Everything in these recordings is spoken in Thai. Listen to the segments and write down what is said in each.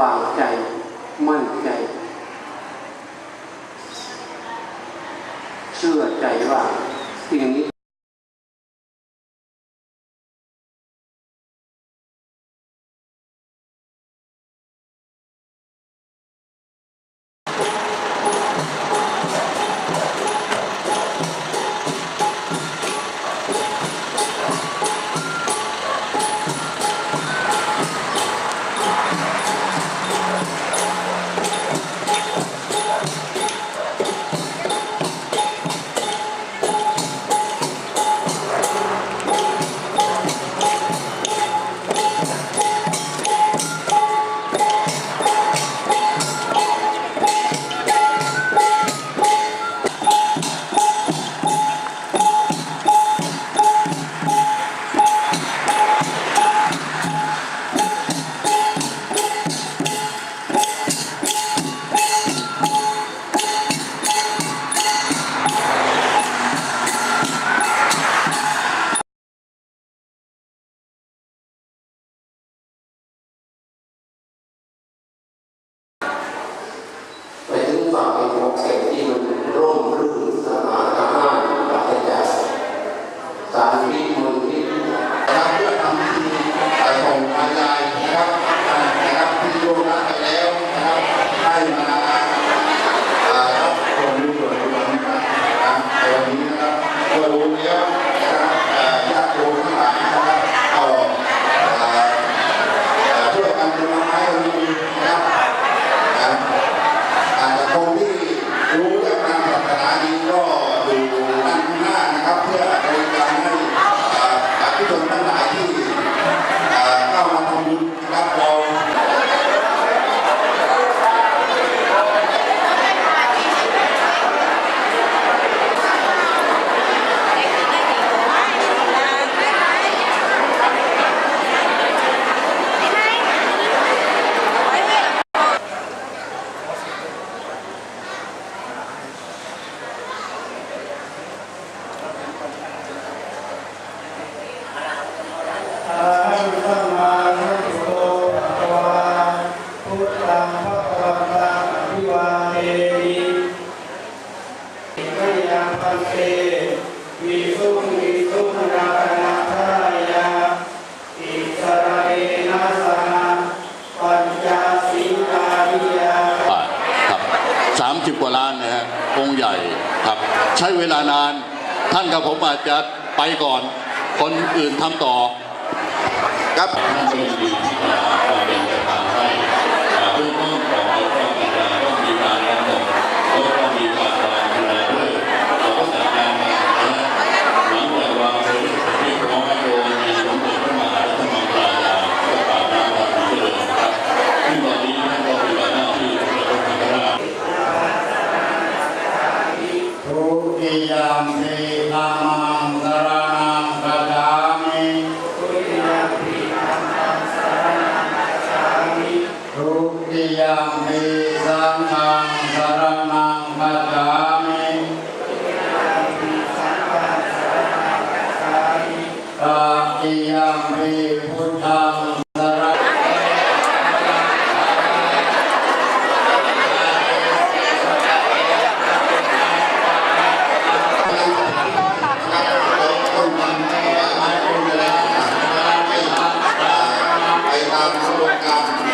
วางใจ มั่นใจ เชื่อใจว่าสิ่งนี้ la. 30กว่าล้านนะฮะองค์ใหญ่ครับ ใช้เวลานาน ท่านกับผมอาจจะไปก่อน คนอื่นทำต่อครับ ติยมปิสังฆังสรนังคัจฉามิตัติยมปิพุทธังสรนังไปตามโครงการ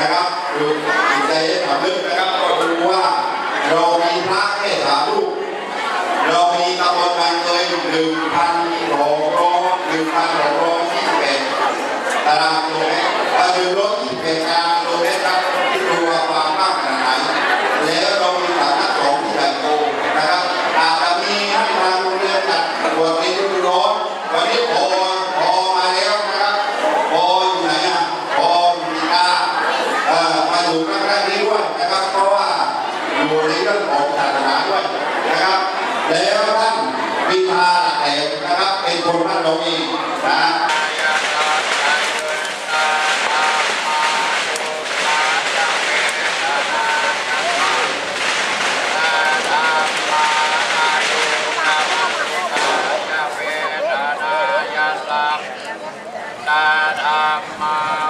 นะครับดูใจสำนึกนะครับก็ดูว่าเรามีพระแค่สามลูกเรามีตำบลบางเตยหนึ่งพันหกร้อยหนึ่งพันหกร้อยยี่สิบแปดตารางกิโลเมตรและหนึ่รถ ตาธรรมา